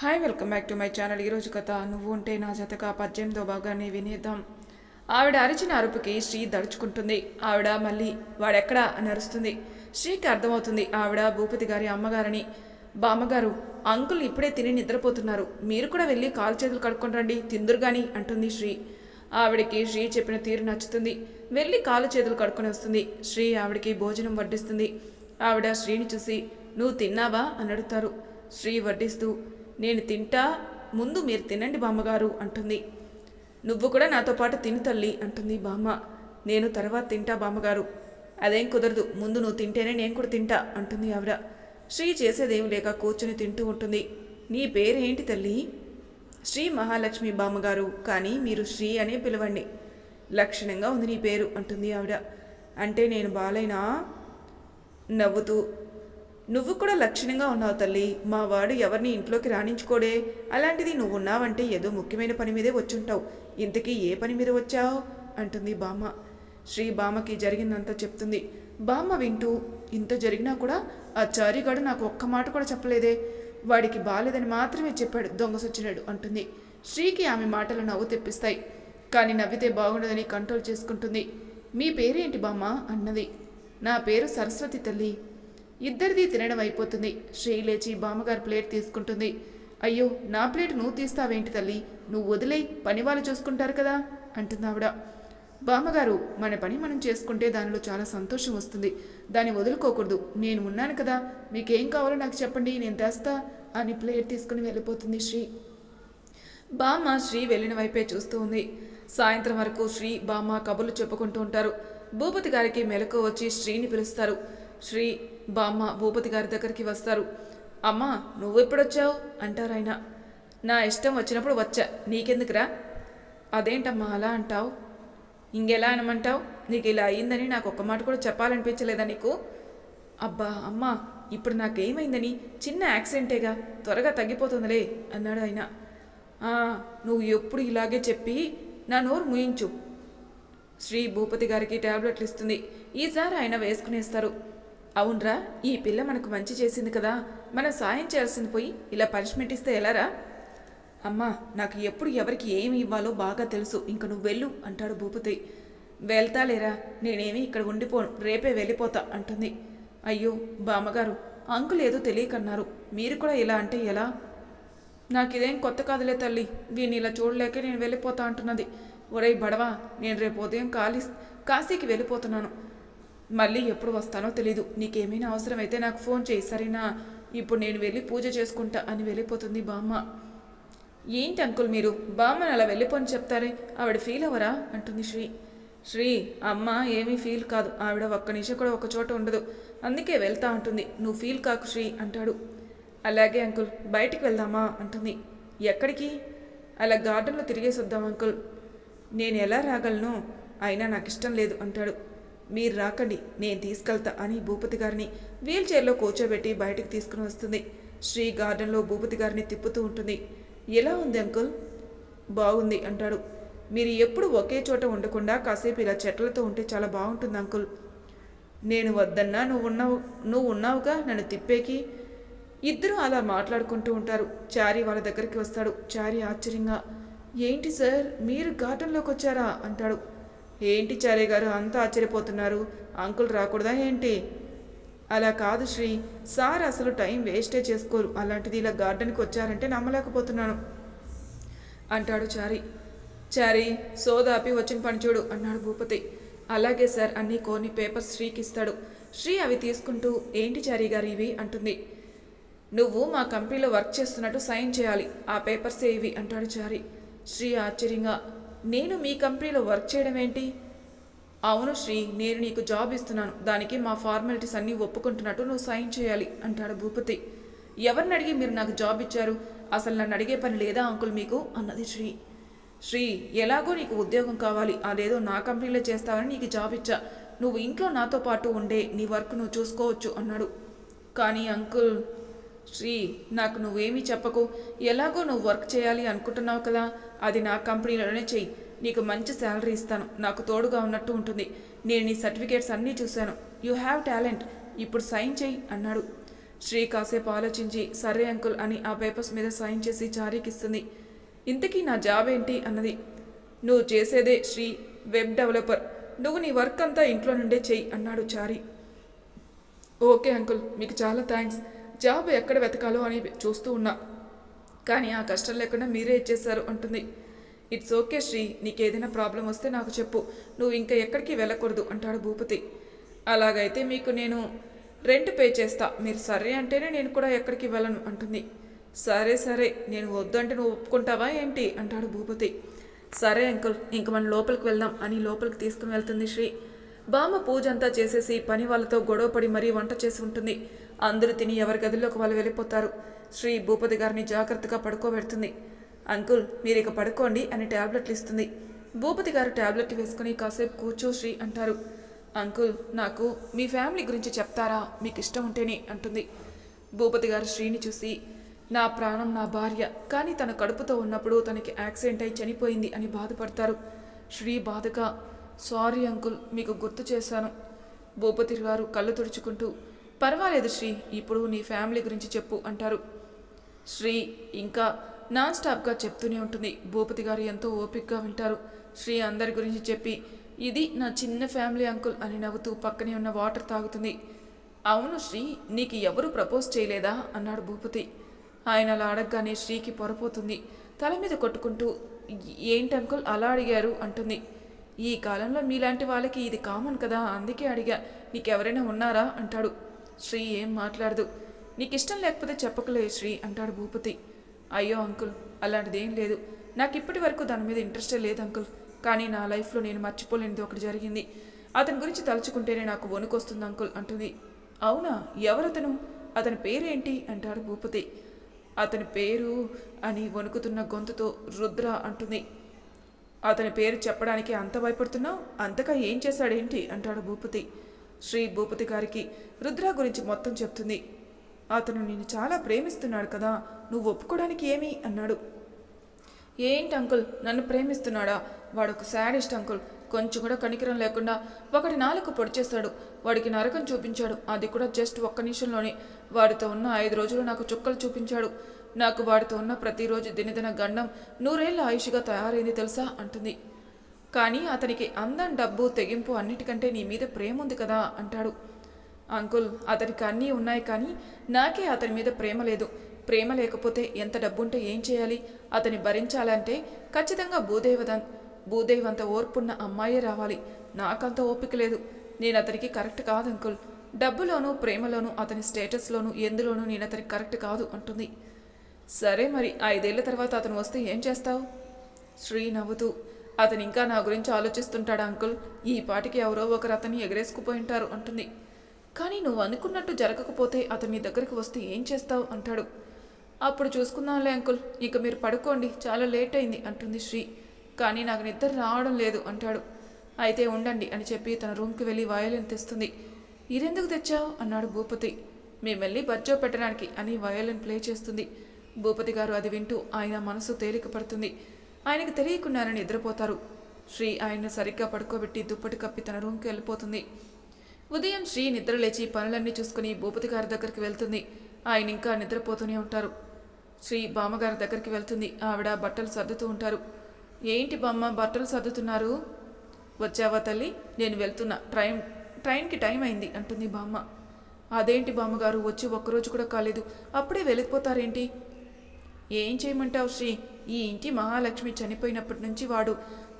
Hi welcome back to my channel. ఈరోజు కథ నువ్వు ఉంటే నా జతక పద్దెనిమిదో భాగాన్ని వినేద్దాం. ఆవిడ అరిచిన అరుపుకి శ్రీ దడుచుకుంటుంది. ఆవిడ మళ్ళీ వాడెక్కడా అని అరుస్తుంది. శ్రీకి అర్థమవుతుంది ఆవిడ భూపతి గారి అమ్మగారని. బామ్మగారు అంకుల్ ఇప్పుడే తిని నిద్రపోతున్నారు. మీరు కూడా వెళ్ళి కాలు చేతులు కడుక్కొని రండి తిందురు గాని అంటుంది శ్రీ. ఆవిడకి శ్రీ చెప్పిన తీరు నచ్చుతుంది. వెళ్ళి కాలు చేతులు కడుక్కొని వస్తుంది. శ్రీ ఆవిడకి భోజనం వడ్డిస్తుంది. ఆవిడ శ్రీని చూసి నువ్వు తిన్నావా? అని అడుగుతారు. శ్రీ వడ్డిస్తూ నేను తింటా ముందు మీరు తినండి బామ్మగారు అంటుంది. నువ్వు కూడా నాతో పాటు తిని తల్లి అంటుంది బామ్మ. నేను తర్వాత తింటా బామ్మగారు. అదేం కుదరదు ముందు నువ్వు తింటేనే నేను కూడా తింటా అంటుంది ఆవిడ. శ్రీ చేసేదేం లేక కూర్చుని తింటూ ఉంటుంది. నీ పేరేంటి తల్లి? శ్రీ మహాలక్ష్మి బామ్మగారు కానీ మీరు శ్రీ అనే పిలవండి. లక్షణంగా ఉంది నీ పేరు అంటుంది ఆవిడ. అంటే నేను బాలైనా? నవ్వుతూ నువ్వు కూడా లక్షణంగా ఉన్నావు తల్లి. మా వాడు ఎవరిని ఇంట్లోకి రాణించుకోడే? అలాంటిది నువ్వు ఉన్నావంటే ఏదో ముఖ్యమైన పని మీదే వచ్చుంటావు. ఇంతకీ ఏ పని మీద వచ్చావు? అంటుంది బామ్మ. శ్రీ బామ్మకి జరిగిందంతా చెప్తుంది. బామ్మ వింటూ ఇంత జరిగినా కూడా ఆ చారిగాడు నాకు ఒక్క మాట కూడా చెప్పలేదే. వాడికి బాలేదని మాత్రమే చెప్పాడు దొంగసొచ్చినాడు అంటుంది. శ్రీకి ఆమె మాటలు నవ్వు తెప్పిస్తాయి. కానీ నవ్వితే బాగుండదని కంట్రోల్ చేసుకుంటుంది. మీ పేరేంటి బామ్మ? అన్నది. నా పేరు సరస్వతి తల్లి. ఇద్దరిది తినడం అయిపోతుంది. శ్రీ లేచి బామ్మగారు ప్లేట్ తీసుకుంటుంది. అయ్యో నా ప్లేట్ నువ్వు తీస్తావేంటి తల్లి? నువ్వు వదిలే పని వాళ్ళు చూసుకుంటారు కదా? అంటుంది ఆవిడ. బామ్మగారు మన పని మనం చేసుకుంటే దానిలో చాలా సంతోషం వస్తుంది. దాన్ని వదులుకోకూడదు. నేను ఉన్నాను కదా. మీకేం కావాలో నాకు చెప్పండి నేను తెస్తా అని ప్లేట్ తీసుకుని వెళ్ళిపోతుంది శ్రీ. బామ్మ శ్రీ వెళ్ళిన వైపే చూస్తూ ఉంది. సాయంత్రం వరకు శ్రీ బామ్మ కబుర్లు చెప్పుకుంటూ ఉంటారు. భూపతి గారికి మెలకు వచ్చి శ్రీని పిలుస్తారు. శ్రీ బామ్మ భూపతి గారి దగ్గరికి వస్తారు. అమ్మా నువ్వు ఎప్పుడొచ్చావు? అంటారు ఆయన. నా ఇష్టం వచ్చినప్పుడు వచ్చా. నీకెందుకురా? అదేంటమ్మా అలా అంటావు? ఇంకెలా అనమంటావు? నీకు ఇలా అయ్యిందని నాకు ఒక్క మాట కూడా చెప్పాలనిపించలేదా నీకు? అబ్బా అమ్మా ఇప్పుడు నాకేమైందని? చిన్న యాక్సిడెంటేగా? త్వరగా తగ్గిపోతుందిలే అన్నాడు ఆయన. నువ్వు ఎప్పుడు ఇలాగే చెప్పి నా నోరు ముయించు. శ్రీ భూపతి గారికి టాబ్లెట్లు ఇస్తుంది. ఈసారి ఆయన వేసుకునేస్తారు. అవునరా ఈ పిల్ల మనకు మంచి చేసింది కదా. మనం సాయం చేయాల్సింది పోయి ఇలా పనిష్మెంట్ ఇస్తే ఎలారా? అమ్మా నాకు ఎప్పుడు ఎవరికి ఏమి ఇవ్వాలో బాగా తెలుసు. ఇంక నువ్వు వెళ్ళు అంటాడు భూపతి. వెళ్తాలేరా నేనేమి ఇక్కడ ఉండిపోను రేపే వెళ్ళిపోతా అంటుంది. అయ్యో బామ్మగారు అంకుల్ ఏదో తెలియకన్నారు. మీరు కూడా ఇలా అంటే ఎలా? నాకు ఇదేం కొత్త కాదులే తల్లి. వీడిని ఇలా చూడలేకే నేను వెళ్ళిపోతా అంటున్నది. ఒరే బడవా నేను రేపు ఉదయం కాలి కాశీకి వెళ్ళిపోతున్నాను. మళ్ళీ ఎప్పుడు వస్తానో తెలీదు. నీకేమైనా అవసరమైతే నాకు ఫోన్ చేయి సరేనా? ఇప్పుడు నేను వెళ్ళి పూజ చేసుకుంటా అని వెళ్ళిపోతుంది బామ్మ. ఏంటి అంకుల్ మీరు? బామ్మని అలా వెళ్ళిపోని చెప్తారే? ఆవిడ ఫీల్ అవ్వరా? అంటుంది శ్రీ. శ్రీ అమ్మ ఏమీ ఫీల్ కాదు. ఆవిడ ఒక్క నిమిషం కూడా ఒక చోట ఉండదు. అందుకే వెళ్తా ఉంటుంది నువ్వు ఫీల్ కాకు శ్రీ అంటాడు. అలాగే అంకుల్ బయటికి వెళ్దామా? అంటుంది. ఎక్కడికి? అలా గార్డెన్లో తిరిగేసి వద్దాం అంకుల్. నేను ఎలా రాగలను? అయినా నాకు ఇష్టం లేదు అంటాడు. మీరు రాకండి నేను తీసుకెళ్తా అని భూపతి గారిని వీల్ చైర్లో కూర్చోబెట్టి బయటికి తీసుకుని వస్తుంది. శ్రీ గార్డెన్లో భూపతి గారిని తిప్పుతూ ఉంటుంది. ఎలా ఉంది అంకుల్? బాగుంది అంటాడు. మీరు ఎప్పుడు ఒకే చోట ఉండకుండా కాసేపు ఇలా చెట్లతో ఉంటే చాలా బాగుంటుంది అంకుల్. నేను వద్దన్నా నువ్వు ఉన్నావు నువ్వు ఉన్నావుగా నన్ను తిప్పేకి? ఇద్దరూ అలా మాట్లాడుకుంటూ ఉంటారు. చారి వాళ్ళ దగ్గరికి వస్తాడు. చారి ఆశ్చర్యంగా ఏంటి సార్ మీరు గార్డెన్లోకి వచ్చారా? అంటాడు. ఏంటి చారే గారు అంతా ఆశ్చర్యపోతున్నారు? అంకుల్ రాకూడదా ఏంటి? అలా కాదు శ్రీ. సార్ అసలు టైం వేస్టే చేసుకోరు. అలాంటిది ఇలా గార్డెన్కి వచ్చారంటే నమ్మలేకపోతున్నాను. అంటాడు చారి. చారి సోదాపి వచ్చిన పని చూడు అన్నాడు భూపతి. అలాగే సార్ అన్నీ కొన్ని పేపర్స్ శ్రీకి ఇస్తాడు. శ్రీ అవి తీసుకుంటూ ఏంటి చారి గారు ఇవి? అంటుంది. నువ్వు మా కంపెనీలో వర్క్ చేస్తున్నట్టు సైన్ చేయాలి. ఆ పేపర్సే ఇవి అంటాడు చారి. శ్రీ ఆశ్చర్యంగా నేను మీ కంపెనీలో వర్క్ చేయడం ఏంటి? అవును శ్రీ నేను నీకు జాబ్ ఇస్తున్నాను. దానికి మా ఫార్మాలిటీస్ అన్నీ ఒప్పుకుంటున్నట్టు నువ్వు సైన్ చేయాలి అంటాడు భూపతి. ఎవరిని అడిగి మీరు నాకు జాబ్ ఇచ్చారు? అసలు నన్ను అడిగే పని లేదా అంకుల్ మీకు? అన్నది శ్రీ. శ్రీ ఎలాగో నీకు ఉద్యోగం కావాలి. అదేదో నా కంపెనీలో చేస్తావని నీకు జాబ్ ఇచ్చా. నువ్వు ఇంట్లో నాతో పాటు ఉండే నీ వర్క్ నువ్వు చూసుకోవచ్చు అన్నాడు. కానీ అంకుల్ శ్రీ నాకు నువ్వేమీ చెప్పకు. ఎలాగో నువ్వు వర్క్ చేయాలి అనుకుంటున్నావు కదా అది నా కంపెనీలోనే చెయ్యి. నీకు మంచి శాలరీ ఇస్తాను. నాకు తోడుగా ఉన్నట్టు ఉంటుంది. నేను నీ సర్టిఫికేట్స్ అన్నీ చూశాను. You have talent. ఇప్పుడు సైన్ చెయ్యి అన్నాడు. శ్రీ కాసేపు ఆలోచించి సరే అంకుల్ అని ఆ పేపర్స్ మీద సైన్ చేసి చారీకి ఇస్తుంది. ఇంతకీ నా జాబ్ ఏంటి అన్నది. నువ్వు చేసేదే శ్రీ వెబ్ డెవలపర్. నువ్వు నీ వర్క్ అంతా ఇంట్లో నుండే చెయ్యి అన్నాడు చారీ. ఓకే అంకుల్ మీకు చాలా థ్యాంక్స్. జాబ్ ఎక్కడ వెతకాలో అని చూస్తూ ఉన్నా. కానీ ఆ కష్టం లేకుండా మీరే ఇచ్చేశారు అంటుంది. ఇట్స్ ఓకే శ్రీ నీకు ఏదైనా ప్రాబ్లం వస్తే నాకు చెప్పు. నువ్వు ఇంకా ఎక్కడికి వెళ్ళకూడదు అంటాడు భూపతి. అలాగైతే మీకు నేను రెంట్ పే చేస్తా. మీరు సరే అంటేనే నేను కూడా ఎక్కడికి వెళ్ళను అంటుంది. సరే సరే నేను వద్దు అంటే నువ్వు ఒప్పుకుంటావా ఏంటి? అంటాడు భూపతి. సరే అంకుల్ ఇంక మనం లోపలికి వెళ్దాం అని లోపలికి తీసుకుని వెళ్తుంది శ్రీ. బామ్మ పూజ అంతా చేసేసి పని వాళ్ళతో గొడవపడి మరీ వంట చేసి ఉంటుంది. అందరూ తిని ఎవరి గదిలోకి వాళ్ళు వెళ్ళిపోతారు. శ్రీ భూపతి గారిని జాగ్రత్తగా పడుకోబెడుతుంది. అంకుల్ మీరు ఇక పడుకోండి అని ట్యాబ్లెట్లు ఇస్తుంది. భూపతి గారు ట్యాబ్లెట్ వేసుకుని కాసేపు కూర్చో శ్రీ అంటారు. అంకుల్ నాకు మీ ఫ్యామిలీ గురించి చెప్తారా? మీకు ఇష్టం ఉంటేనే అంటుంది. భూపతి గారు శ్రీని చూసి నా ప్రాణం నా భార్య కానీ తన కడుపుతో ఉన్నప్పుడు తనకి యాక్సిడెంట్ అయి చనిపోయింది అని బాధపడతారు. శ్రీ బాధగా సారీ అంకుల్ మీకు గుర్తు చేశాను. భూపతి గారు కళ్ళు తుడుచుకుంటూ పర్వాలేదు శ్రీ ఇప్పుడు నీ ఫ్యామిలీ గురించి చెప్పు అంటారు. శ్రీ ఇంకా నాన్ స్టాప్గా చెప్తూనే ఉంటుంది. భూపతి గారు ఎంతో ఓపికగా వింటారు. శ్రీ అందరి గురించి చెప్పి ఇది నా చిన్న ఫ్యామిలీ అంకుల్ అని నవ్వుతూ పక్కనే ఉన్న వాటర్ తాగుతుంది. అవును శ్రీ నీకు ఎవరు ప్రపోజ్ చేయలేదా? అన్నాడు భూపతి. ఆయన అలా అడగగానే శ్రీకి పొరపోతుంది. తల మీద కొట్టుకుంటూ ఏంటి అంకుల్ అలా అడిగారు? అంటుంది. ఈ కాలంలో మీలాంటి వాళ్ళకి ఇది కామన్ కదా అందుకే అడిగా. నీకెవరైనా ఉన్నారా? అంటాడు. శ్రీ ఏం మాట్లాడదు. నీకు ఇష్టం లేకపోతే చెప్పకలే శ్రీ అంటాడు భూపతి. అయ్యో అంకుల్ అలాంటిదేం లేదు. నాకు ఇప్పటి వరకు దాని మీద ఇంట్రెస్టే లేదు అంకుల్. కానీ నా లైఫ్లో నేను మర్చిపోలేనిది ఒకటి జరిగింది. అతని గురించి తలుచుకుంటేనే నాకు వణుకొస్తుంది అంకుల్ అంటుంది. అవునా? ఎవరతను? అతని పేరేంటి? అంటాడు భూపతి. అతని పేరు అని వణుకుతున్న గొంతుతో రుద్ర అంటుంది. అతని పేరు చెప్పడానికి అంత భయపడుతున్నావు? అంతగా ఏం చేశాడేంటి? అంటాడు భూపతి. శ్రీ భూపతి గారికి రుద్ర గురించి మొత్తం చెప్తుంది. అతను నిన్ను చాలా ప్రేమిస్తున్నాడు కదా నువ్వు ఒప్పుకోవడానికి ఏమి? అన్నాడు. ఏంటి అంకుల్ నన్ను ప్రేమిస్తున్నాడా? వాడు ఒక శాడిస్ట్ అంకుల్. కొంచెం కూడా కనికరం లేకుండా ఒకటి నాలుగు పొడిచేశాడు వాడికి నరకం చూపించాడు. అది కూడా జస్ట్ ఒక్క నిమిషంలోనే. వాడితో ఉన్న ఐదు రోజులు నాకు చుక్కలు చూపించాడు. నాకు వాడితో ఉన్న ప్రతిరోజు దినదిన గండం నూరేళ్ళ ఆయుష్గా తయారైంది తెలుసా? అంటుంది. కానీ అతనికి అందం డబ్బు తెగింపు అన్నిటికంటే నీ మీద ప్రేమ ఉంది కదా అంటాడు. అంకుల్ అతనికి అన్నీ ఉన్నాయి కానీ నాకే అతని మీద ప్రేమ లేదు. ప్రేమ లేకపోతే ఎంత డబ్బుంటే ఏం చేయాలి? అతని భరించాలంటే ఖచ్చితంగా భూదేవదన్ భూదేవంత ఓర్పున్న అమ్మాయే రావాలి. నాకంత ఓపిక లేదు. నేను అతనికి కరెక్ట్ కాదు అంకుల్. డబ్బులోనూ ప్రేమలోనూ అతని స్టేటస్లోనూ ఎందులోనూ నేను అతనికి కరెక్ట్ కాదు అంటుంది. సరే మరి ఐదేళ్ళ తర్వాత అతను వస్తే ఏం చేస్తావు? శ్రీ నవ్వుతూ అతను ఇంకా నా గురించి ఆలోచిస్తుంటాడు అంకుల్? ఈ పాటికి ఎవరో ఒకరు అతన్ని ఎగరేసుకుపోయి ఉంటారు అంటుంది. కానీ నువ్వు అనుకున్నట్టు జరగకపోతే అతను నీ దగ్గరికి వస్తే ఏం చేస్తావు? అంటాడు. అప్పుడు చూసుకుందాంలే అంకుల్. ఇక మీరు పడుకోండి. చాలా లేట్ అయింది అంటుంది శ్రీ. కానీ నాకు నిద్ర రావడం లేదు అంటాడు. అయితే ఉండండి అని చెప్పి తన రూమ్కి వెళ్ళి వయోలిన్ తెస్తుంది. ఇదెందుకు తెచ్చావు? అన్నాడు భూపతి. మేము వెళ్ళి బజ్జో పెట్టడానికి అని వయోలిన్ ప్లే చేస్తుంది. భూపతి గారు అది వింటూ ఆయన మనసు తేలిక పడుతుంది. ఆయనకు తెలియకుండానే నిద్రపోతారు. శ్రీ ఆయన్ను సరిగ్గా పడుకోబెట్టి దుప్పటి కప్పి తన రూమ్కి వెళ్ళిపోతుంది. ఉదయం శ్రీ నిద్ర లేచి పనులన్నీ చూసుకుని భూపతి గారి దగ్గరికి వెళ్తుంది. ఆయన ఇంకా నిద్రపోతూనే ఉంటారు. శ్రీ బామ్మగారి దగ్గరికి వెళ్తుంది. ఆవిడ బట్టలు సర్దుతూ ఉంటారు. ఏంటి బామ్మ బట్టలు సర్దుతున్నారు? వచ్చావా తల్లి? నేను వెళ్తున్నా. ట్రైన్ ట్రైన్కి టైం అయింది అంటుంది బామ్మ. అదేంటి బామ్మగారు వచ్చి ఒక్కరోజు కూడా కాలేదు. అప్పుడే వెళ్ళిపోతారేంటి? ఏం చేయమంటావు శ్రీ? ఈ ఇంటి మహాలక్ష్మి చనిపోయినప్పటి నుంచి వాడు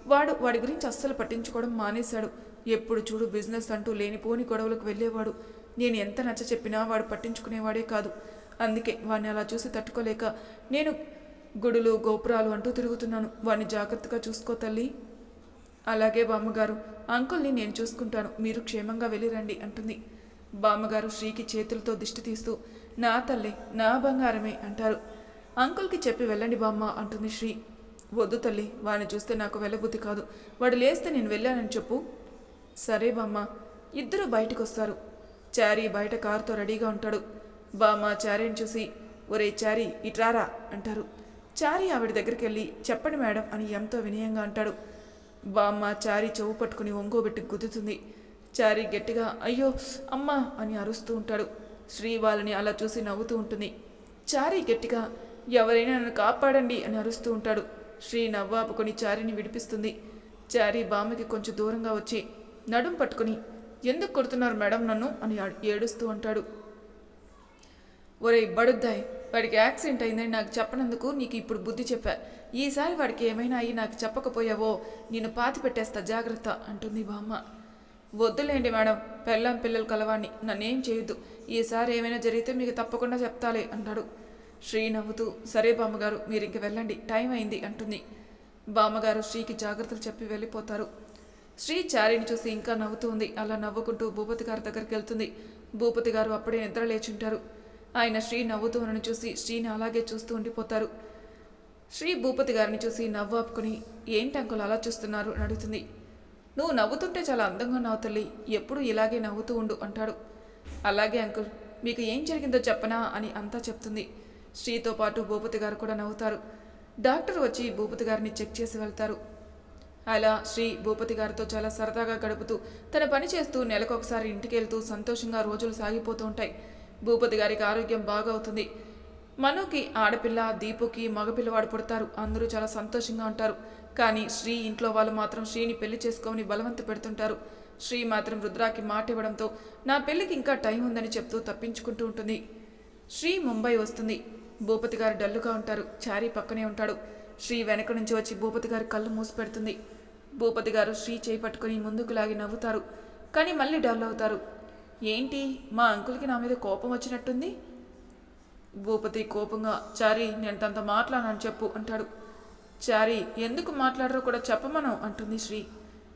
వాడు వాడి గురించి అస్సలు పట్టించుకోవడం మానేశాడు. ఎప్పుడు చూడు బిజినెస్ అంటూ లేనిపోని గొడవలకు వెళ్ళేవాడు. నేను ఎంత నచ్చ చెప్పినా వాడు పట్టించుకునేవాడే కాదు. అందుకే వాడిని అలా చూసి తట్టుకోలేక నేను గుడులు గోపురాలు అంటూ తిరుగుతున్నాను. వాడిని జాగ్రత్తగా చూసుకో తల్లి. అలాగే బామ్మగారు అంకుల్ని నేను చూసుకుంటాను. మీరు క్షేమంగా వెళ్ళిరండి అంటుంది. బామ్మగారు శ్రీకి చేతులతో దిష్టి తీస్తూ నా తల్లి నా బంగారమే అంటారు. అంకుల్కి చెప్పి వెళ్ళండి బామ్మ అంటుంది శ్రీ. వద్దు తల్లి వాడిని చూస్తే నాకు వెళ్ళబుద్ధి కాదు. వాడు లేస్తే నేను వెళ్ళానని చెప్పు. సరే బామ్మ ఇద్దరు బయటకు వస్తారు చారీ బయట కారుతో రెడీగా ఉంటాడు. బామ్మ చారీని చూసి ఒరే చారీ ఇట్రారా అంటారు. చారీ ఆవిడ దగ్గరికి వెళ్ళి చెప్పండి మేడం అని ఎంతో వినయంగా అంటాడు. బామ్మ చారీ చెవు పట్టుకుని ఒంగోబెట్టి గుద్దుతుంది. చారీ గట్టిగా అయ్యో అమ్మా అని అరుస్తూ ఉంటాడు. శ్రీ వాళ్ళని అలా చూసి నవ్వుతూ ఉంటుంది. చారీ గట్టిగా ఎవరైనా నన్ను కాపాడండి అని అరుస్తూ ఉంటాడు. శ్రీ నవ్వాపుకొని చారిని విడిపిస్తుంది. చారి బామ్మకి కొంచెం దూరంగా వచ్చి నడుం పట్టుకుని ఎందుకు కొడుతున్నారు మేడం నన్ను? అని ఏడుస్తూ అంటాడు ఒరే బడుద్దాయ్ వాడికి యాక్సిడెంట్ అయిందని నాకు చెప్పనందుకు నీకు ఇప్పుడు బుద్ధి చెప్పా. ఈసారి వాడికి ఏమైనా అయ్యి నాకు చెప్పకపోయావో నేను పాతి పెట్టేస్తా జాగ్రత్త అంటుంది బామ్మ. వద్దులేండి మేడం పెళ్ళం పిల్లలు కలవాణ్ణి. నన్నేం చేయొద్దు. ఈసారి ఏమైనా జరిగితే మీకు తప్పకుండా చెప్తాలే అంటాడు. శ్రీ నవ్వుతూ సరే బామ్మగారు మీరు వెళ్ళండి టైం అయింది అంటుంది. బామ్మగారు శ్రీకి జాగ్రత్తలు చెప్పి వెళ్ళిపోతారు. శ్రీ చారిని చూసి ఇంకా నవ్వుతూ ఉంది. అలా నవ్వుకుంటూ భూపతి గారి దగ్గరికి వెళ్తుంది. భూపతి గారు అప్పుడే నిద్ర లేచుంటారు. ఆయన శ్రీ నవ్వుతూ ఉన్నను చూసి శ్రీని అలాగే చూస్తూ ఉండిపోతారు. శ్రీ భూపతి గారిని చూసి నవ్వు ఆపుకుని ఏంటి అంకుల్ అలా చూస్తున్నారు? అని అడుగుతుంది. నువ్వు నవ్వుతుంటే చాలా అందంగా ఉన్నావు తల్లి. ఎప్పుడు ఇలాగే నవ్వుతూ ఉండు అంటాడు. అలాగే అంకుల్ మీకు ఏం జరిగిందో చెప్పనా? అని అంతా చెప్తుంది. శ్రీతో పాటు భూపతి గారు కూడా నవ్వుతారు. డాక్టర్ వచ్చి భూపతి గారిని చెక్ చేసి వెళ్తారు. అలా శ్రీ భూపతి గారితో చాలా సరదాగా గడుపుతూ తన పని చేస్తూ నెలకొకసారి ఇంటికి వెళ్తూ సంతోషంగా రోజులు సాగిపోతూ ఉంటాయి. భూపతి గారికి ఆరోగ్యం బాగా అవుతుంది. ఆడపిల్ల దీపుకి మగపిల్లవాడు పుడతారు. అందరూ చాలా సంతోషంగా ఉంటారు. కానీ శ్రీ ఇంట్లో వాళ్ళు మాత్రం శ్రీని పెళ్ళి చేసుకోమని బలవంత పెడుతుంటారు. శ్రీ మాత్రం రుద్రాకి మాట ఇవ్వడంతో నా పెళ్ళికి ఇంకా టైం ఉందని చెప్తూ తప్పించుకుంటూ ఉంటుంది. శ్రీ ముంబై వస్తుంది. భూపతి గారు డల్లుగా ఉంటారు. చారీ పక్కనే ఉంటాడు. శ్రీ వెనక నుంచి వచ్చి భూపతి గారు కళ్ళు మూసి పెడుతుంది. భూపతి గారు శ్రీ చేయి పట్టుకుని ముందుకు లాగి నవ్వుతారు. కానీ మళ్ళీ డల్ అవుతారు. ఏంటి? మా అంకుల్కి నా మీద కోపం వచ్చినట్టుంది? భూపతి కోపంగా చారీ నేను తనతో మాట్లాడనని చెప్పు అంటాడు. చారీ ఎందుకు మాట్లాడరో కూడా చెప్పమను అంటుంది శ్రీ.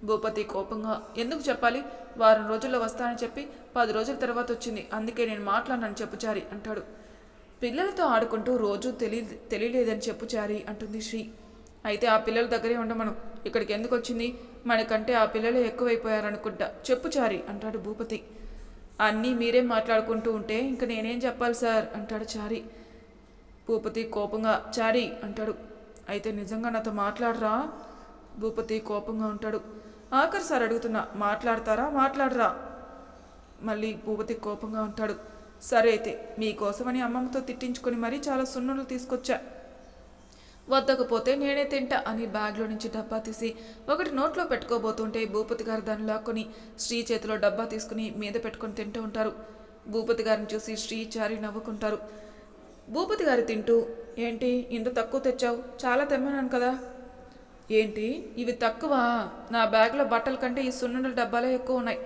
భూపతి కోపంగా ఎందుకు చెప్పాలి? వారం రోజుల్లో వస్తానని చెప్పి పది రోజుల తర్వాత వచ్చింది. అందుకే నేను మాట్లాడనని చెప్పు చారీ అంటాడు. పిల్లలతో ఆడుకుంటూ రోజు తెలియ తెలియలేదని చెప్పు చారి అంటుంది శ్రీ. అయితే ఆ పిల్లల దగ్గరే ఉండమను. ఇక్కడికి ఎందుకు వచ్చింది? మనకంటే ఆ పిల్లలే ఎక్కువైపోయారనుకుంటా. చెప్పు చారి అంటాడు భూపతి. అన్నీ మీరే మాట్లాడుకుంటూ ఉంటే ఇంక నేనేం చెప్పాలి సార్? అంటాడు చారి. భూపతి కోపంగా చారి అంటాడు. అయితే నిజంగా నాతో మాట్లాడరా? భూపతి కోపంగా ఉంటాడు. ఆఖరి సార్ అడుగుతున్నా మాట్లాడతారా? మాట్లాడరా? మళ్ళీ భూపతి కోపంగా ఉంటాడు. సరే అయితే మీకోసమని అమ్మమ్మతో తిట్టించుకొని మరీ చాలా సున్నులు తీసుకొచ్చా. వద్దకపోతే నేనే తింటా అని బ్యాగ్లో నుంచి డబ్బా తీసి ఒకటి నోట్లో పెట్టుకోబోతుంటే భూపతి గారు దాన్ని లాక్కొని శ్రీ చేతిలో డబ్బా తీసుకుని మీద పెట్టుకొని తింటూ ఉంటారు. భూపతి గారిని చూసి శ్రీ చారి నవ్వుకుంటారు. భూపతి గారు తింటూ ఏంటి ఇంత తక్కువ తెచ్చావు? చాలా తెమ్మన్నాను కదా. ఏంటి? ఇవి తక్కువ? నా బ్యాగ్లో బట్టల కంటే ఈ సున్నుండల డబ్బాలే ఎక్కువ ఉన్నాయి.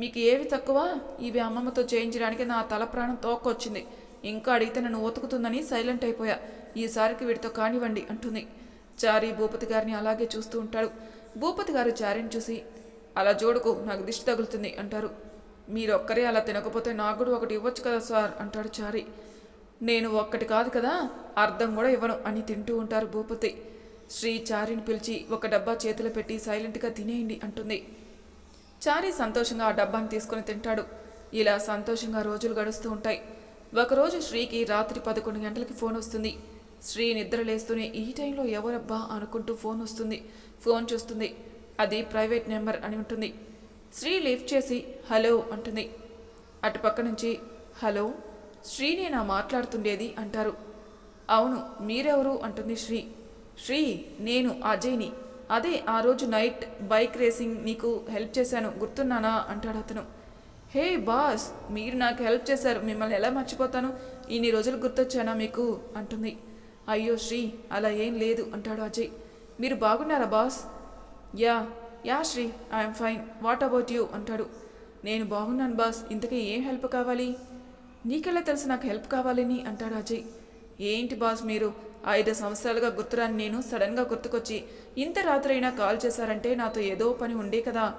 మీకు ఏవి తక్కువ? ఇవి అమ్మమ్మతో చేయించడానికి నా తల ప్రాణం తోకొచ్చింది ఇంకా అడిగితే నన్ను ఉతుకుతుందని సైలెంట్ అయిపోయా. ఈసారికి వీటితో కానివ్వండి అంటుంది. చారి భూపతి గారిని అలాగే చూస్తూ ఉంటాడు. భూపతి గారు చారిని చూసి అలా చూడకు నాకు దిష్టి తగులుతుంది అంటారు. మీరొక్కరే అలా తినకపోతే నాకు కూడా ఒకటి ఇవ్వచ్చు కదా సార్ అంటాడు చారి. నేను ఒక్కటి కాదు కదా అర్థం కూడా ఇవ్వను అని తింటూ ఉంటారు భూపతి. శ్రీ చారిని పిలిచి ఒక డబ్బా చేతిలో పెట్టి సైలెంట్గా తినేయండి అంటుంది. చారీ సంతోషంగా ఆ డబ్బాని తీసుకొని తింటాడు. ఇలా సంతోషంగా రోజులు గడుస్తూ ఉంటాయి. ఒకరోజు శ్రీకి రాత్రి పదకొండు గంటలకి ఫోన్ వస్తుంది. శ్రీ నిద్ర లేస్తూనే ఈ టైంలో ఎవరబ్బా అనుకుంటూ ఫోన్ వస్తుంది. ఫోన్ చూస్తుంది. అది ప్రైవేట్ నెంబర్ అని ఉంటుంది. శ్రీ లిఫ్ట్ చేసి హలో అంటుంది. అటుపక్క నుంచి హలో శ్రీనేనా మాట్లాడుతుండేది అంటారు. అవును మీరెవరు? అంటుంది శ్రీ. శ్రీ నేను అజయ్ని. అదే ఆ రోజు నైట్ బైక్ రేసింగ్ నీకు హెల్ప్ చేశాను. గుర్తున్నానా? అంటాడు అతను. హే బాస్ మీరు నాకు హెల్ప్ చేశారు. మిమ్మల్ని ఎలా మర్చిపోతాను? ఇన్ని రోజులు గుర్తొచ్చానా మీకు? అంటుంది. అయ్యో శ్రీ అలా ఏం లేదు అంటాడు అజయ్. మీరు బాగున్నారా boss? Yeah yeah Sri I'm fine. What about you? అంటాడు. నేను బాగున్నాను బాస్. ఇంతకీ ఏం హెల్ప్ కావాలి? నీకెలా తెలుసు నాకు హెల్ప్ కావాలని? అంటాడు అజయ్. ఏంటి బాస్ మీరు? ఐదు సంవత్సరాలుగా గుర్తురాని నేను సడన్గా గుర్తుకొచ్చి ఇంత రాత్రైనా కాల్ చేశారంటే నాతో ఏదో పని ఉండే కదా.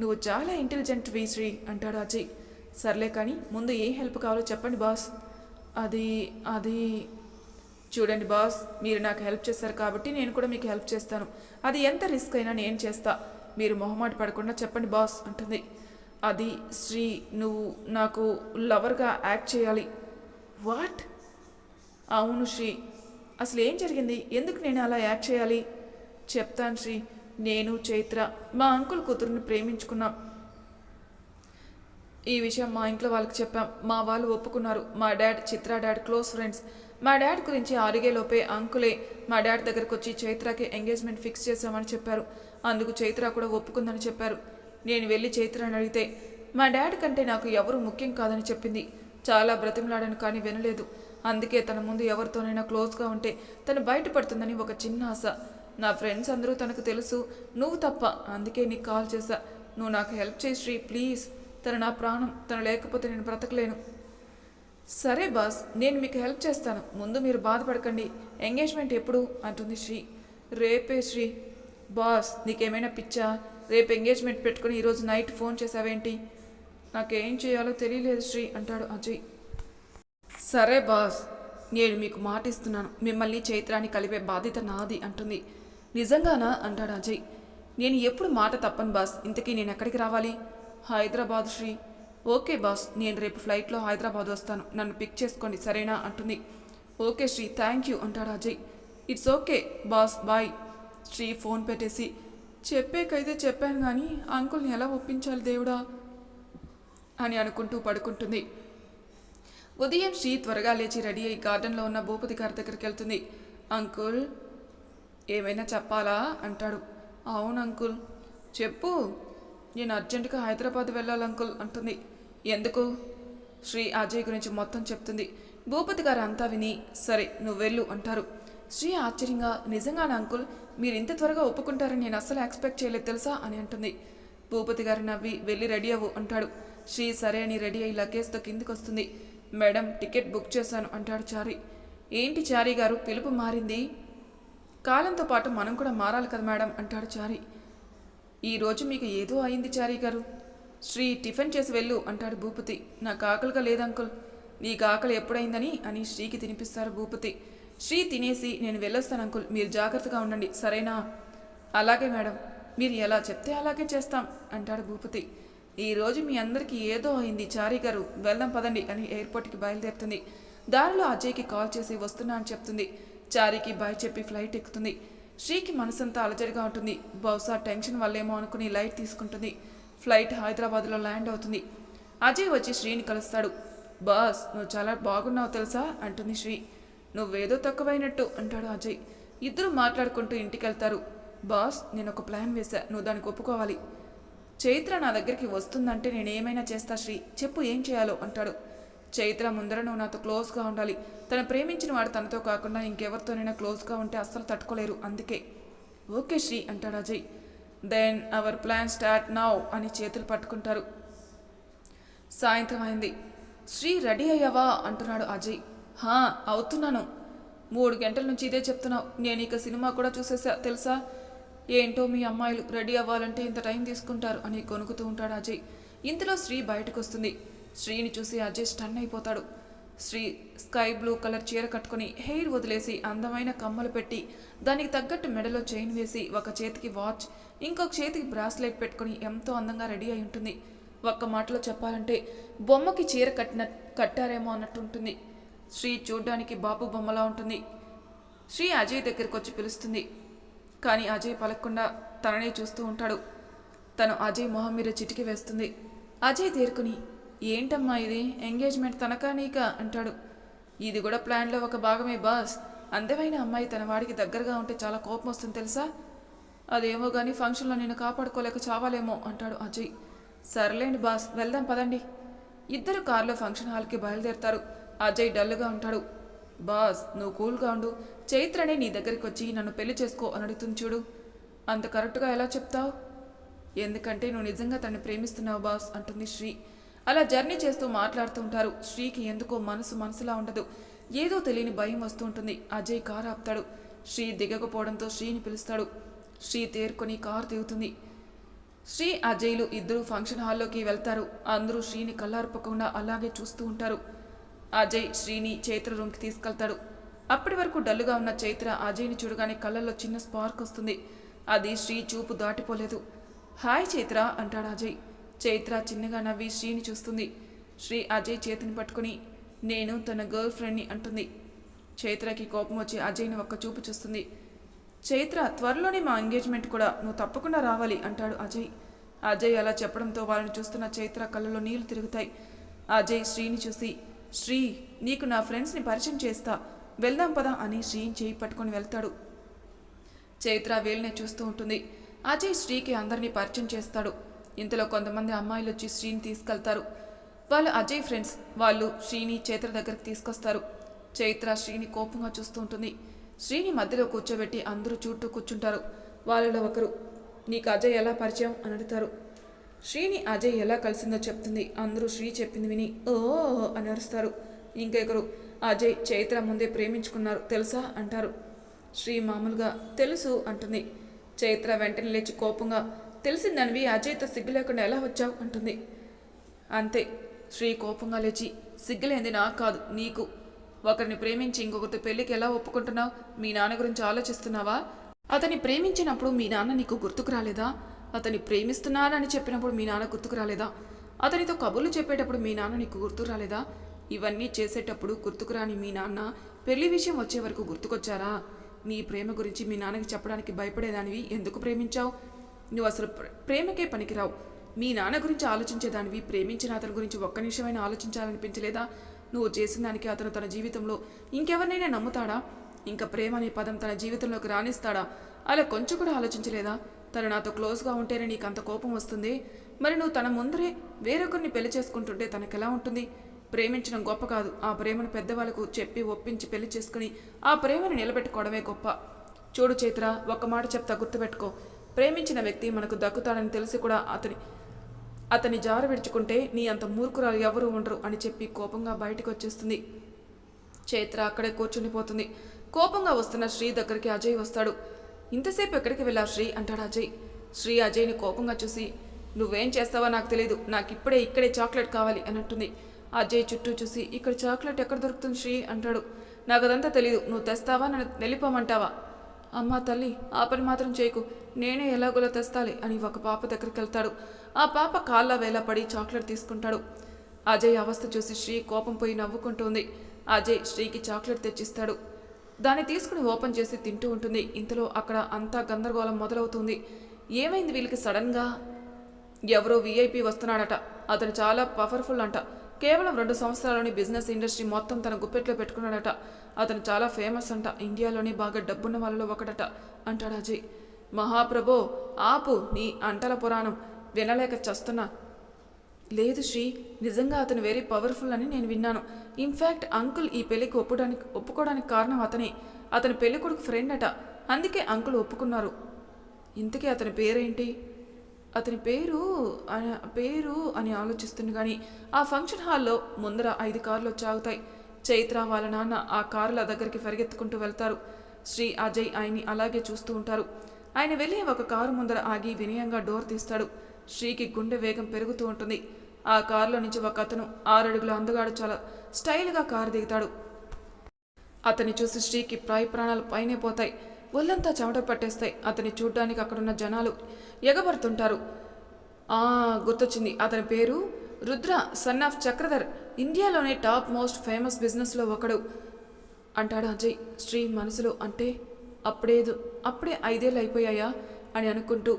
నువ్వు చాలా ఇంటెలిజెంట్ వి శ్రీ అంటాడు అజయ్. సర్లే కానీ ముందు ఏ హెల్ప్ కావాలో చెప్పండి బాస్. అది అది చూడండి బాస్ మీరు నాకు హెల్ప్ చేశారు కాబట్టి నేను కూడా మీకు హెల్ప్ చేస్తాను. అది ఎంత రిస్క్ అయినా నేను చేస్తా. మీరు మొహమాట పడకుండా చెప్పండి బాస్ అంటుంది. అది శ్రీ నువ్వు నాకు లవర్గా యాక్ట్ చేయాలి. వాట్? అవును శ్రీ. అసలు ఏం జరిగింది? ఎందుకు నేను అలా యాక్ట్ చేయాలి? చెప్తాను శ్రీ. నేను చైత్ర మా అంకుల్ కూతురుని ప్రేమించుకున్నాం. ఈ విషయం మా ఇంట్లో వాళ్ళకి చెప్పాం. మా వాళ్ళు ఒప్పుకున్నారు. మా dad Chitra dad close friends. మా డాడ్ గురించి అడిగేలోపే అంకులే మా డాడ్ దగ్గరకు వచ్చి చైత్రకి ఎంగేజ్మెంట్ ఫిక్స్ చేశామని చెప్పారు. అందుకు చైత్ర కూడా ఒప్పుకుందని చెప్పారు. నేను వెళ్ళి చైత్రని అడిగితే మా డాడ్ కంటే నాకు ఎవరు ముఖ్యం కాదని చెప్పింది. చాలా బ్రతిమలాడాను కానీ వినలేదు. అందుకే తన ముందు ఎవరితోనైనా క్లోజ్గా ఉంటే తను బయటపడుతుందని ఒక చిన్న ఆశ. నా ఫ్రెండ్స్ అందరూ తనకు తెలుసు. నువ్వు తప్ప. అందుకే నీకు కాల్ చేశా. నువ్వు నాకు హెల్ప్ చేయి శ్రీ ప్లీజ్. తను నా ప్రాణం. తను లేకపోతే నేను బ్రతకలేను. సరే బాస్ నేను మీకు హెల్ప్ చేస్తాను. ముందు మీరు బాధపడకండి. ఎంగేజ్మెంట్ ఎప్పుడు? అంటుంది శ్రీ. రేపే శ్రీ. బాస్ నీకేమైనా పిచ్చా? రేపు ఎంగేజ్మెంట్ పెట్టుకుని ఈరోజు నైట్ ఫోన్ చేసావేంటి నాకేం చేయాలో తెలియలేదు శ్రీ అంటాడు అజయ్. సరే బాస్. నేను మీకు మాటిస్తున్నాను. మిమ్మల్ని చైత్రాన్ని కలిపే బాధ్యత నాది అంటుంది. నిజంగానా? అంటాడు అజయ్. నేను ఎప్పుడు మాట తప్పను బాస్. ఇంతకీ నేను ఎక్కడికి రావాలి? హైదరాబాద్ శ్రీ. Okay boss. నేను రేపు ఫ్లైట్లో హైదరాబాద్ వస్తాను. నన్ను పిక్ చేసుకోండి సరేనా? అంటుంది. ఓకే శ్రీ. థ్యాంక్ యూ అంటాడు Ajay. It's okay boss. Bye. Sri phone పెట్టేసి చెప్పేకైతే చెప్పాను కానీ అంకుల్ని ఎలా ఒప్పించాలి దేవుడా? అని అనుకుంటూ పడుకుంటుంది. ఉదయం శ్రీ త్వరగా లేచి రెడీ అయి గార్డెన్లో ఉన్న భూపతి గారి దగ్గరికి వెళ్తుంది. అంకుల్ ఏమైనా చెప్పాలా? అంటాడు. అవును అంకుల్. చెప్పు. నేను అర్జెంటుగా హైదరాబాద్ వెళ్ళాలి అంకుల్ అంటుంది. ఎందుకు? శ్రీ అజయ్ గురించి మొత్తం చెప్తుంది. భూపతి గారు అంతా విని సరే నువ్వు వెళ్ళు అంటారు. శ్రీ ఆశ్చర్యంగా నిజంగానే అంకుల్? మీరు ఇంత త్వరగా ఒప్పుకుంటారని నేను అస్సలు ఎక్స్పెక్ట్ చేయలేదు తెలుసా? అని అంటుంది. భూపతి గారు నవ్వి వెళ్ళి రెడీ అవ్వు అంటాడు. శ్రీ సరే అని రెడీ అయ్యి లగేజ్తో కిందికి వస్తుంది మేడం టికెట్ బుక్ చేశాను అంటాడు చారీ. ఏంటి చారీ గారు పిలుపు మారింది? కాలంతో పాటు మనం కూడా మారాలి కదా మేడం అంటాడు చారీ. ఈరోజు మీకు ఏదో అయింది చారీ గారు. శ్రీ టిఫిన్ చేసి వెళ్ళు అంటాడు భూపతి. నాకు ఆకలిగా లేదు అంకుల్. నీకు ఆకలి ఎప్పుడైందని అని శ్రీకి తినిపిస్తారు భూపతి. శ్రీ తినేసి నేను వెళ్ళొస్తాను అంకుల్ మీరు జాగ్రత్తగా ఉండండి సరేనా? అలాగే మేడం మీరు ఎలా చెప్తే అలాగే చేస్తాం అంటాడు భూపతి. ఈ రోజు మీ అందరికీ ఏదో అయింది. చారీ గారు వెళ్దాం పదండి అని ఎయిర్పోర్ట్కి బయలుదేరుతుంది. దారిలో అజయ్కి కాల్ చేసి వస్తున్నా అని చెప్తుంది. చారీకి బాయ్ చెప్పి ఫ్లైట్ ఎక్కుతుంది. శ్రీకి మనసంతా అలజడిగా ఉంటుంది. బహుశా టెన్షన్ వల్లేమో అనుకుని లైట్ తీసుకుంటుంది. ఫ్లైట్ హైదరాబాద్లో ల్యాండ్ అవుతుంది. అజయ్ వచ్చి శ్రీని కలుస్తాడు. బాస్ నువ్వు చాలా బాగున్నావు తెలుసా? అంటుంది శ్రీ. నువ్వేదో తక్కువైనట్టు అంటాడు అజయ్. ఇద్దరు మాట్లాడుకుంటూ ఇంటికి వెళ్తారు బాస్ నేను ఒక ప్లాన్ వేశా. నువ్వు దానికి ఒప్పుకోవాలి. చైత్ర నా దగ్గరికి వస్తుందంటే నేను ఏమైనా చేస్తా శ్రీ. చెప్పు ఏం చేయాలో అంటాడు. చైత్ర ముందర నువ్వు నాతో క్లోజ్గా ఉండాలి. తను ప్రేమించిన వాడు తనతో కాకుండా ఇంకెవరితోనైనా క్లోజ్గా ఉంటే అస్సలు తట్టుకోలేరు. అందుకే ఓకే శ్రీ అంటాడు Ajay. Then our plan start now అని చేతులు పట్టుకుంటారు. సాయంత్రం అయింది. శ్రీ రెడీ అయ్యావా? అంటున్నాడు అజయ్. హా అవుతున్నాను. మూడు గంటల నుంచి ఇదే చెప్తున్నావు. నేను ఇక సినిమా కూడా చూసేసా తెలుసా? ఏంటో మీ అమ్మాయిలు రెడీ అవ్వాలంటే ఇంత టైం తీసుకుంటారు అని కొనుక్కుతూ ఉంటాడు అజయ్. ఇంతలో శ్రీ బయటకు వస్తుంది శ్రీని చూసి అజయ్ స్టన్ అయిపోతాడు. శ్రీ స్కై బ్లూ కలర్ చీర కట్టుకుని హెయిర్ వదిలేసి అందమైన కమ్మలు పెట్టి దానికి తగ్గట్టు మెడలో చైన్ వేసి ఒక చేతికి వాచ్ ఇంకొక చేతికి బ్రాస్లెట్ పెట్టుకుని ఎంతో అందంగా రెడీ అయి ఉంటుంది. ఒక్క మాటలో చెప్పాలంటే బొమ్మకి చీర కట్టిన కట్టారేమో అన్నట్టు ఉంటుంది శ్రీ చూడ్డానికి బాబు బొమ్మలా ఉంటుంది. శ్రీ అజయ్ దగ్గరకు వచ్చి పిలుస్తుంది. కానీ అజయ్ పలకకుండా తననే చూస్తూ ఉంటాడు. తను అజయ్ మొహం మీద చిటికి వేస్తుంది. అజయ్ తేరుకుని ఏంటమ్మా ఇది? ఎంగేజ్మెంట్ తనకా నీక? అంటాడు. ఇది కూడా ప్లాన్లో ఒక భాగమే బాస్. అందమైన అమ్మాయి తన వాడికి దగ్గరగా ఉంటే చాలా కోపం వస్తుంది తెలుసా? అదేమో కానీ ఫంక్షన్లో నేను కాపాడుకోలేక చావాలేమో అంటాడు అజయ్. సర్లేండి బాస్. వెళ్దాం పదండి. ఇద్దరు కారులో ఫంక్షన్ హాల్కి బయలుదేరతారు. అజయ్ డల్గా ఉంటాడు. బాస్ నువ్వు కూల్గా ఉండు. చైత్రనే నీ దగ్గరికి వచ్చి నన్ను పెళ్ళి చేసుకో అని అడుగుతుంది చూడు. అంత కరెక్ట్గా ఎలా చెప్తావు? ఎందుకంటే నువ్వు నిజంగా తనని ప్రేమిస్తున్నావు బాస్ అంటుంది శ్రీ. అలా జర్నీ చేస్తూ మాట్లాడుతూ ఉంటారు. శ్రీకి ఎందుకో మనసు మనసులా ఉండదు. ఏదో తెలియని భయం వస్తూ ఉంటుంది. అజయ్ కారు ఆపుతాడు. శ్రీ దిగకపోవడంతో శ్రీని పిలుస్తాడు. శ్రీ తేరుకొని కారు దిగుతుంది. శ్రీ అజయ్లు ఇద్దరు ఫంక్షన్ హాల్లోకి వెళ్తారు. అందరూ శ్రీని కళ్ళార్పకుండా అలాగే చూస్తూ ఉంటారు. అజయ్ శ్రీని చైత్ర రూమ్కి తీసుకెళ్తాడు. అప్పటి వరకు డల్లుగా ఉన్న చైత్ర అజయ్ని చూడగానే కళ్ళల్లో చిన్న స్పార్క్ వస్తుంది. అది శ్రీ చూపు దాటిపోలేదు. హాయ్ చైత్ర అంటాడు అజయ్. చైత్ర చిన్నగా నవ్వి శ్రీని చూస్తుంది. శ్రీ అజయ్ చేతిని పట్టుకుని నేను తన గర్ల్ ఫ్రెండ్ని అంటుంది. చైత్రకి కోపం వచ్చి అజయ్ని ఒక్క చూపు చూస్తుంది. చైత్ర త్వరలోనే మా ఎంగేజ్మెంట్ కూడా నువ్వు తప్పకుండా రావాలి అంటాడు అజయ్. అజయ్ అలా చెప్పడంతో వాళ్ళని చూస్తున్న చైత్ర కళ్ళలో నీళ్ళు తిరుగుతాయి. అజయ్ శ్రీని చూసి శ్రీ నీకు నా ఫ్రెండ్స్ని పరిచయం చేస్తా. వెళ్దాం పదా అని శ్రీని చేయి పట్టుకొని వెళ్తాడు. చైత్ర వేలునే చూస్తూ ఉంటుంది. అజయ్ శ్రీకి అందరినీ పరిచయం చేస్తాడు. ఇంతలో కొంతమంది అమ్మాయిలు వచ్చి శ్రీని తీసుకెళ్తారు. వాళ్ళు అజయ్ ఫ్రెండ్స్ వాళ్ళు శ్రీని చైత్ర దగ్గరికి తీసుకొస్తారు. చైత్ర శ్రీని కోపంగా చూస్తూ ఉంటుంది. శ్రీని మధ్యలో కూర్చోబెట్టి అందరూ చుట్టూ కూర్చుంటారు. వాళ్ళలో ఒకరు నీకు అజయ్ ఎలా పరిచయం? అని అడుగుతారు. శ్రీని అజయ్ ఎలా కలిసిందో చెప్తుంది. అందరూ శ్రీ చెప్పింది విని ఓ అని అరుస్తారు. ఇంకొకరు అజయ్ చైత్ర ముందే ప్రేమించుకున్నారు. తెలుసా? అంటారు. శ్రీ మామూలుగా తెలుసు అంటుంది. చైత్ర వెంటనే లేచి కోపంగా తెలిసిందనివి అజయ్తో సిగ్గు లేకుండా ఎలా వచ్చావు? అంటుంది. అంతే. శ్రీ కోపంగా లేచి సిగ్గులేంది నాకు కాదు నీకు. ఒకరిని ప్రేమించి ఇంకొకరితో పెళ్ళికి ఎలా ఒప్పుకుంటున్నావు? మీ నాన్న గురించి ఆలోచిస్తున్నావా? అతన్ని ప్రేమించినప్పుడు మీ నాన్న నీకు గుర్తుకు రాలేదా? అతన్ని ప్రేమిస్తున్నానని చెప్పినప్పుడు మీ నాన్న గుర్తుకు రాలేదా? అతనితో కబుర్లు చెప్పేటప్పుడు మీ నాన్న నీకు గుర్తుకు రాలేదా? ఇవన్నీ చేసేటప్పుడు గుర్తుకురాని మీ నాన్న పెళ్ళి విషయం వచ్చే వరకు గుర్తుకొచ్చారా? నీ ప్రేమ గురించి మీ నాన్నకి చెప్పడానికి భయపడేదానివి ఎందుకు ప్రేమించావు? నువ్వు అసలు ప్ర- ప్రేమకే పనికిరావు. మీ నాన్న గురించి ఆలోచించేదానివి ప్రేమించిన అతని గురించి ఒక్క నిమిషమైనా ఆలోచించాలనిపించలేదా? నువ్వు చేసిన దానికి అతను తన జీవితంలో ఇంకెవరినైనా నమ్ముతాడా? ఇంకా ప్రేమ అనే పదం తన జీవితంలోకి రాణిస్తాడా అలా కొంచెం కూడా ఆలోచించలేదా? తను నాతో క్లోజ్గా ఉంటేనే నీకు అంత కోపం వస్తుంది. మరి నువ్వు తన ముందరే వేరొకరిని పెళ్ళి చేసుకుంటుంటే తనకెలా ఉంటుంది? ప్రేమించడం గొప్ప కాదు. ఆ ప్రేమను పెద్దవాళ్ళకు చెప్పి ఒప్పించి పెళ్ళి చేసుకుని ఆ ప్రేమను నిలబెట్టుకోవడమే గొప్ప. చూడు చైత్ర ఒక మాట చెప్తా గుర్తుపెట్టుకో. ప్రేమించిన వ్యక్తి మనకు దక్కుతాడని తెలిసి కూడా అతని అతని జార విడుచుకుంటే నీ అంత మూర్ఖురాలు ఎవరు ఉండరు అని చెప్పి కోపంగా బయటకు వచ్చేస్తుంది చైత్ర అక్కడే కూర్చునిపోతుంది కోపంగా వస్తున్న శ్రీ దగ్గరికి అజయ్ వస్తాడు. ఇంతసేపు ఎక్కడికి వెళ్ళావు శ్రీ? అంటాడు అజయ్. శ్రీ అజయ్ని కోపంగా చూసి నువ్వేం చేస్తావో నాకు తెలియదు నాకు ఇప్పుడే ఇక్కడే చాక్లెట్ కావాలి అని అంటుంది అజయ్ చుట్టూ చూసి ఇక్కడ చాక్లెట్ ఎక్కడ దొరుకుతుంది శ్రీ? అంటాడు. నాకు అదంతా తెలియదు నువ్వు తెస్తావా? నన్ను వెళ్ళిపోమంటావా? అమ్మా తల్లి ఆ పని మాత్రం చేయకు. నేనే ఎలాగోలా తెస్తాలి అని ఒక పాప దగ్గరికి వెళ్తాడు. ఆ పాప కాళ్ళ వేళ పడి చాక్లెట్ తీసుకుంటాడు. అజయ్ అవస్థ చూసి శ్రీ కోపం పోయి నవ్వుకుంటుంది. అజయ్ శ్రీకి చాక్లెట్ తెచ్చిస్తాడు. దాన్ని తీసుకుని ఓపెన్ చేసి తింటూ ఉంటుంది. ఇంతలో అక్కడ అంతా గందరగోళం మొదలవుతుంది. ఏమైంది వీళ్ళకి సడన్గా? ఎవరో వీఐపీ వస్తున్నాడట. అతను చాలా పవర్ఫుల్ అంట. కేవలం రెండు సంవత్సరాలని బిజినెస్ ఇండస్ట్రీ మొత్తం తన గుప్పెట్లో పెట్టుకున్నాడట. అతను చాలా ఫేమస్ అంట. ఇండియాలోనే బాగా డబ్బున్న వాళ్ళలో ఒకడట అంటాడు అజయ్. మహాప్రభో ఆపు నీ అంటల పురాణం. వినలేక చస్తున్నా. లేదు శ్రీ నిజంగా అతను వెరీ పవర్ఫుల్ అని నేను విన్నాను. ఇన్ఫ్యాక్ట్ అంకుల్ ఈ పెళ్ళికి ఒప్పుడానికి ఒప్పుకోవడానికి కారణం అతనే. అతని పెళ్ళి కొడుకు ఫ్రెండ్ అట. అందుకే అంకుల్ ఒప్పుకున్నారు. ఇంతకీ అతని పేరేంటి? అతని పేరు పేరు అని ఆలోచిస్తుంది కానీ ఆ ఫంక్షన్ హాల్లో ముందర ఐదు కార్లు వచ్చాగుతాయి. చైత్ర వాళ్ళ నాన్న ఆ కారుల దగ్గరికి పరిగెత్తుకుంటూ వెళ్తారు. శ్రీ అజయ్ ఆయన్ని అలాగే చూస్తూ ఉంటారు. ఆయన వెళ్ళి ఒక కారు ముందర ఆగి వినయంగా డోర్ తీస్తాడు. శ్రీకి గుండె వేగం పెరుగుతూ ఉంటుంది. ఆ కారులో నుంచి ఒక అతను ఆరడుగుల అందగాడు చాలా స్టైల్గా కారు దిగుతాడు. అతన్ని చూసి శ్రీకి ప్రాయ ప్రాణాలు పైనే పోతాయి. ఒళ్ళంతా చెమట పట్టేస్తాయి. అతన్ని చూడ్డానికి అక్కడున్న జనాలు ఎగబడుతుంటారు. ఆ గుర్తొచ్చింది. అతని పేరు రుద్ర సన్ ఆఫ్ చక్రధర్. ఇండియాలోనే టాప్ మోస్ట్ ఫేమస్ బిజినెస్లో ఒకడు. అంటాడు అజయ్. శ్రీ మనసులో అంటే అప్పుడేదు అప్పుడే ఐదేళ్ళు అయిపోయాయా అని అనుకుంటూ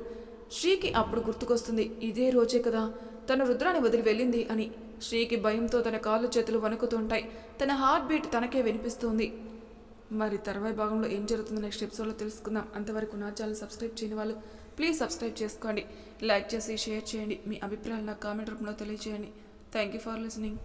శ్రీకి అప్పుడు గుర్తుకొస్తుంది. ఇదే రోజే కదా తన రుద్రాన్ని వదిలి వెళ్ళింది అని. శ్రీకి భయంతో తన కాళ్ళు చేతులు వణుకుతుంటాయి. తన హార్ట్ బీట్ తనకే వినిపిస్తుంది. మరి తర్వాయి భాగంలో ఏం జరుగుతుందో నెక్స్ట్ ఎపిసోడ్లో తెలుసుకుందాం. అంతవరకు నా ఛానల్ సబ్స్క్రైబ్ చేయని వాళ్ళు ప్లీజ్ సబ్స్క్రైబ్ చేసుకోండి. లైక్ చేసి షేర్ చేయండి. మీ అభిప్రాయాలు నాకు కామెంట్ రూపంలో తెలియజేయండి థ్యాంక్ యూ ఫర్ లిసనింగ్